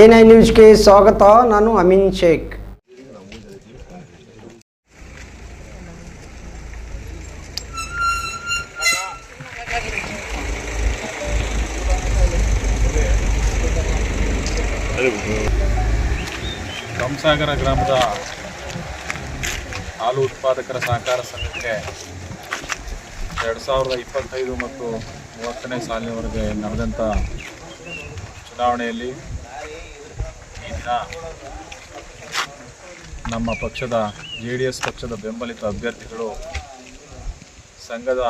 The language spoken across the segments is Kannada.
ಎನ್ ಐ ನ್ಯೂಸ್ಗೆ ಸ್ವಾಗತ, ನಾನು ಅಮೀನ್ ಶೇಖ್. ಕಂಸಾಗರ ಗ್ರಾಮದ ಹಾಲು ಉತ್ಪಾದಕರ ಸಹಕಾರ ಸಂಘಕ್ಕೆ ಎರಡು ಸಾವಿರದ ಇಪ್ಪತ್ತೈದು ಮತ್ತು ಮೂವತ್ತನೇ ಸಾಲಿನವರೆಗೆ ನಡೆದಂಥ ಚುನಾವಣೆಯಲ್ಲಿ ನಮ್ಮ ಪಕ್ಷದ ಜೆ ಡಿ ಎಸ್ ಪಕ್ಷದ ಬೆಂಬಲಿತ ಅಭ್ಯರ್ಥಿಗಳು ಸಂಘದ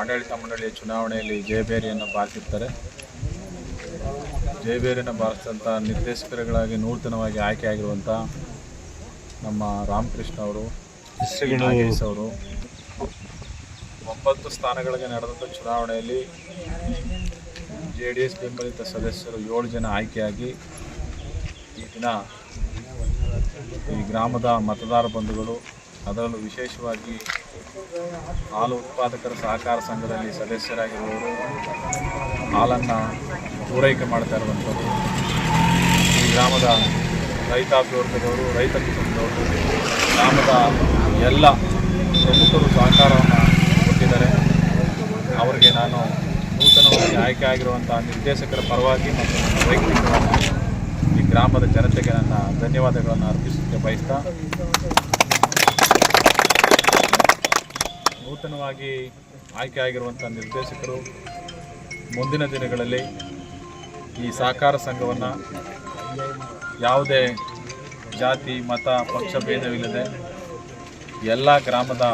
ಆಡಳಿತ ಮಂಡಳಿಯ ಚುನಾವಣೆಯಲ್ಲಿ ಜಯಬೇರಿಯನ್ನು ಬಾರಿಸಿರ್ತಾರೆ. ಜಯಬೇರಿಯನ್ನು ಬಾರಿಸಿದಂಥ ನಿರ್ದೇಶಕರುಗಳಾಗಿ ನೂತನವಾಗಿ ಆಯ್ಕೆಯಾಗಿರುವಂಥ ನಮ್ಮ ರಾಮಕೃಷ್ಣ ಅವರು ನಾಗೇಶ್ ಅವರು ಒಂಬತ್ತು ಸ್ಥಾನಗಳಿಗೆ ನಡೆದಂಥ ಚುನಾವಣೆಯಲ್ಲಿ ಜೆ ಡಿ ಎಸ್ ಬೆಂಬಲಿತ ಸದಸ್ಯರು ಏಳು ಜನ ಆಯ್ಕೆಯಾಗಿ ಈ ದಿನ ಈ ಗ್ರಾಮದ ಮತದಾರ ಬಂಧುಗಳು, ಅದರಲ್ಲೂ ವಿಶೇಷವಾಗಿ ಹಾಲು ಉತ್ಪಾದಕರ ಸಹಕಾರ ಸಂಘದಲ್ಲಿ ಸದಸ್ಯರಾಗಿರುವವರು, ಹಾಲನ್ನು ಪೂರೈಕೆ ಮಾಡ್ತಾ ಇರುವಂಥದ್ದು. ಈ ಗ್ರಾಮದ ರೈತಾಪಿ ವರ್ಗದವರು ರೈತ ಕುಟುಂಬದವರು, ಗ್ರಾಮದ ಎಲ್ಲ ಪ್ರಮುಖರು ಸಹಕಾರವನ್ನು ಕೊಟ್ಟಿದ್ದಾರೆ. ಅವರಿಗೆ ನಾನು ನೂತನವಾಗಿ ಆಯ್ಕೆ ಆಗಿರುವಂಥ ನಿರ್ದೇಶಕರ ಪರವಾಗಿ ಮತ್ತು ವೈಯಕ್ತಿಕವಾಗಿ ಗ್ರಾಮದ ಜನತೆಗೆ ನನ್ನ ಧನ್ಯವಾದಗಳನ್ನು ಅರ್ಪಿಸಲಿಕ್ಕೆ ಬಯಸ್ತಾ ನೂತನವಾಗಿ ಆಯ್ಕೆಯಾಗಿರುವಂಥ ನಿರ್ದೇಶಕರು, ಮುಂದಿನ ದಿನಗಳಲ್ಲಿ ಈ ಸಹಕಾರ ಸಂಘವನ್ನು ಯಾವುದೇ ಜಾತಿ, ಮತ, ಪಕ್ಷ, ಭೇದವಿಲ್ಲದೆ ಎಲ್ಲ ಗ್ರಾಮದ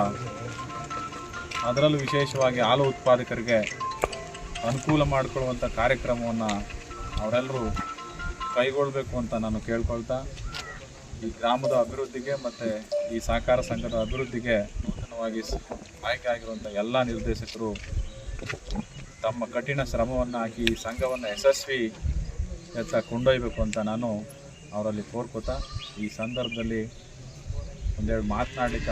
ಅದರಲ್ಲೂ ವಿಶೇಷವಾಗಿ ಹಾಲು ಉತ್ಪಾದಕರಿಗೆ ಅನುಕೂಲ ಮಾಡಿಕೊಳ್ಳುವಂಥ ಕಾರ್ಯಕ್ರಮವನ್ನು ಅವರೆಲ್ಲರೂ ಕೈಗೊಳ್ಳಬೇಕು ಅಂತ ನಾನು ಕೇಳ್ಕೊಳ್ತಾ, ಈ ಗ್ರಾಮದ ಅಭಿವೃದ್ಧಿಗೆ ಮತ್ತು ಈ ಸಹಕಾರ ಸಂಘದ ಅಭಿವೃದ್ಧಿಗೆ ನೂತನವಾಗಿ ಆಯ್ಕೆ ಆಗಿರುವಂಥ ಎಲ್ಲ ನಿರ್ದೇಶಕರು ತಮ್ಮ ಕಠಿಣ ಶ್ರಮವನ್ನು ಹಾಕಿ ಈ ಸಂಘವನ್ನು ಯಶಸ್ವಿ ಎತ್ತ ಕೊಂಡೊಯ್ಯಬೇಕು ಅಂತ ನಾನು ಅವರಲ್ಲಿ ಕೋರ್ಕೋತಾ, ಈ ಸಂದರ್ಭದಲ್ಲಿ ಒಂದೆರಡು ಮಾತನಾಡಲಿಕ್ಕೆ